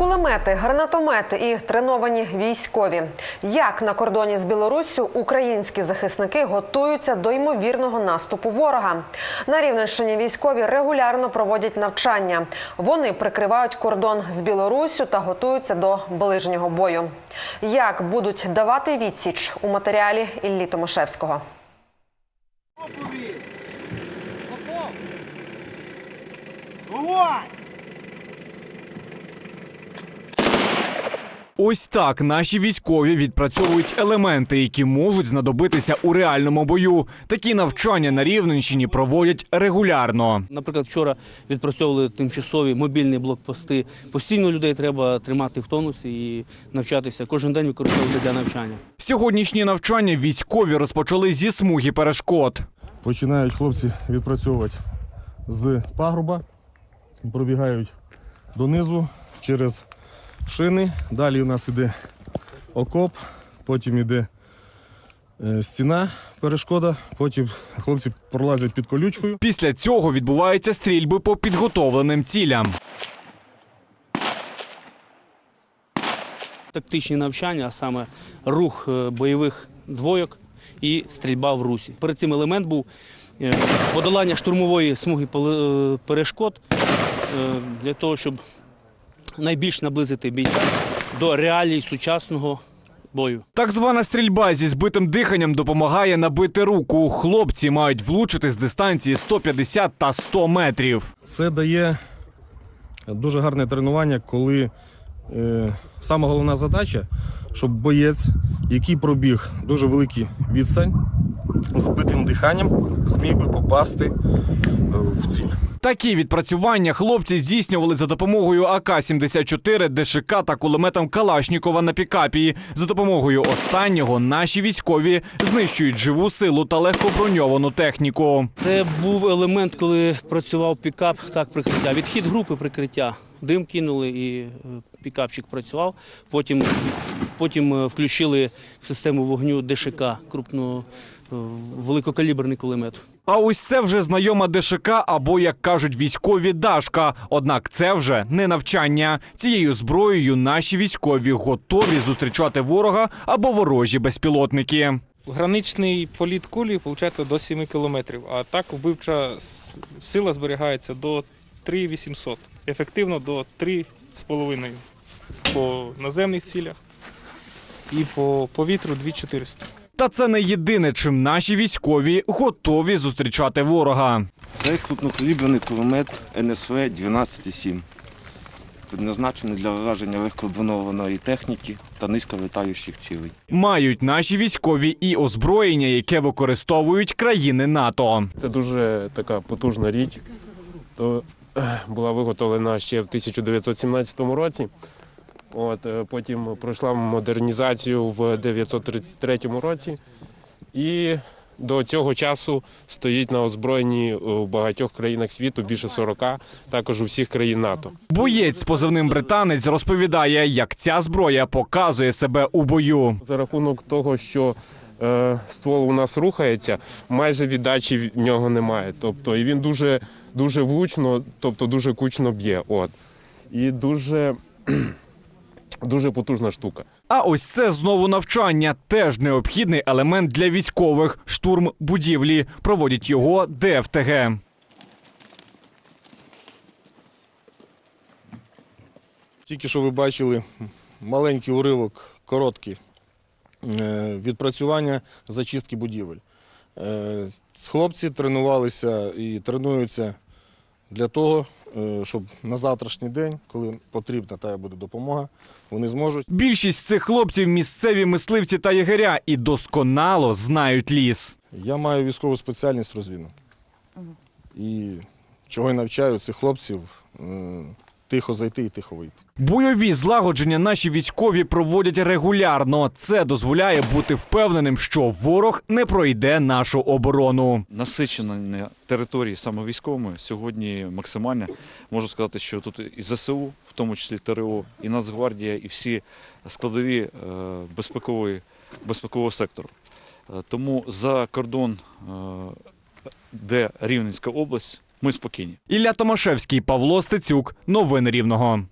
Кулемети, гранатомети і треновані військові. Як на кордоні з Білоруссю українські захисники готуються до ймовірного наступу ворога. На Рівненщині військові регулярно проводять навчання. Вони прикривають кордон з Білоруссю та готуються до ближнього бою. Як будуть давати відсіч у матеріалі Іллі Томашевського? Ось так наші військові відпрацьовують елементи, які можуть знадобитися у реальному бою. Такі навчання на Рівненщині проводять регулярно. Наприклад, вчора відпрацьовували тимчасові мобільні блокпости. Постійно людей треба тримати в тонусі і навчатися. Кожен день використовувати для навчання. Сьогоднішні навчання військові розпочали зі смуги перешкод. Починають хлопці відпрацьовувати з пагруба, пробігають донизу через шини. Далі у нас іде окоп, потім іде е, стіна, перешкода, потім хлопці пролазять під колючкою. Після цього відбуваються стрільби по підготовленим цілям. Тактичні навчання, а саме рух е, бойових двойок і стрільба в русі. Перед цим елемент був е, подолання штурмової смуги перешкод для того, щоб найбільш наблизити бійця до реалій сучасного бою. Так звана стрільба зі збитим диханням допомагає набити руку. Хлопці мають влучити з дистанції 150 та 100 метрів. Це дає дуже гарне тренування, коли е, сама головна задача, щоб боєць, який пробіг дуже великий відстань, з битим диханням, зміг би попасти е, в ціль. Такі відпрацювання хлопці здійснювали за допомогою АК-74, ДШК та кулеметом Калашнікова на пікапі. За допомогою останнього наші військові знищують живу силу та легкоброньовану техніку. Це був елемент, коли працював пікап, так прикриття. Відхід групи прикриття. Дим кинули і е, пікапчик працював. Потім, потім е, включили в систему вогню ДШК, крупно е, великокаліберний кулемет. А ось це вже знайома ДШК або, як кажуть військові, Дашка. Однак це вже не навчання. Цією зброєю наші військові готові зустрічати ворога або ворожі безпілотники. Граничний політ кулі виходить до 7 кілометрів, а так вбивча сила зберігається до 3800. Ефективно до 3,5 по наземних цілях і по повітрю 2400. Та це не єдине, чим наші військові готові зустрічати ворога. Це крупнокаліберний кулемет НСВ 12,7. Предназначений для враження легкобронованої техніки та низьковитаючих цілей. Мають наші військові і озброєння, яке використовують країни НАТО. Це дуже така потужна річ. То була виготовлена ще в 1917 році. От, е, потім пройшла модернізацію в 933 році. І до цього часу стоїть на озброєнні у багатьох країнах світу, більше 40, також у всіх країн НАТО. Боєць з позивним британець розповідає, як ця зброя показує себе у бою. За рахунок того, що ствол у нас рухається, майже віддачі в нього немає. Тобто, і він дуже, дуже влучно, тобто дуже кучно б'є. От. І дуже, дуже потужна штука. А ось це знову навчання. Теж необхідний елемент для військових. Штурм будівлі. Проводять його ДФТГ. Тільки що ви бачили маленький уривок, короткий е, відпрацювання зачистки будівель. Е, Хлопці тренувалися і тренуються для того, е, щоб на завтрашній день, коли потрібна та буде допомога, вони зможуть Більшість цих хлопців місцеві мисливці та єгеря і досконало знають ліс. Я маю військову спеціальність розвідну. І чого я навчаю цих хлопців е, тихо зайти і тихо вийти. Бойові злагодження наші військові проводять регулярно. Це дозволяє бути впевненим, що ворог не пройде нашу оборону. насичення території саме військовими сьогодні максимальне. Можу сказати, що тут і ЗСУ, в тому числі ТРО, і Нацгвардія, і всі складові е, безпекової, безпекового сектору. Е, Тому за кордон, е, де Рівненська область, ми спокійні. Ілля Томашевський, Павло Стецюк. Новини Рівного.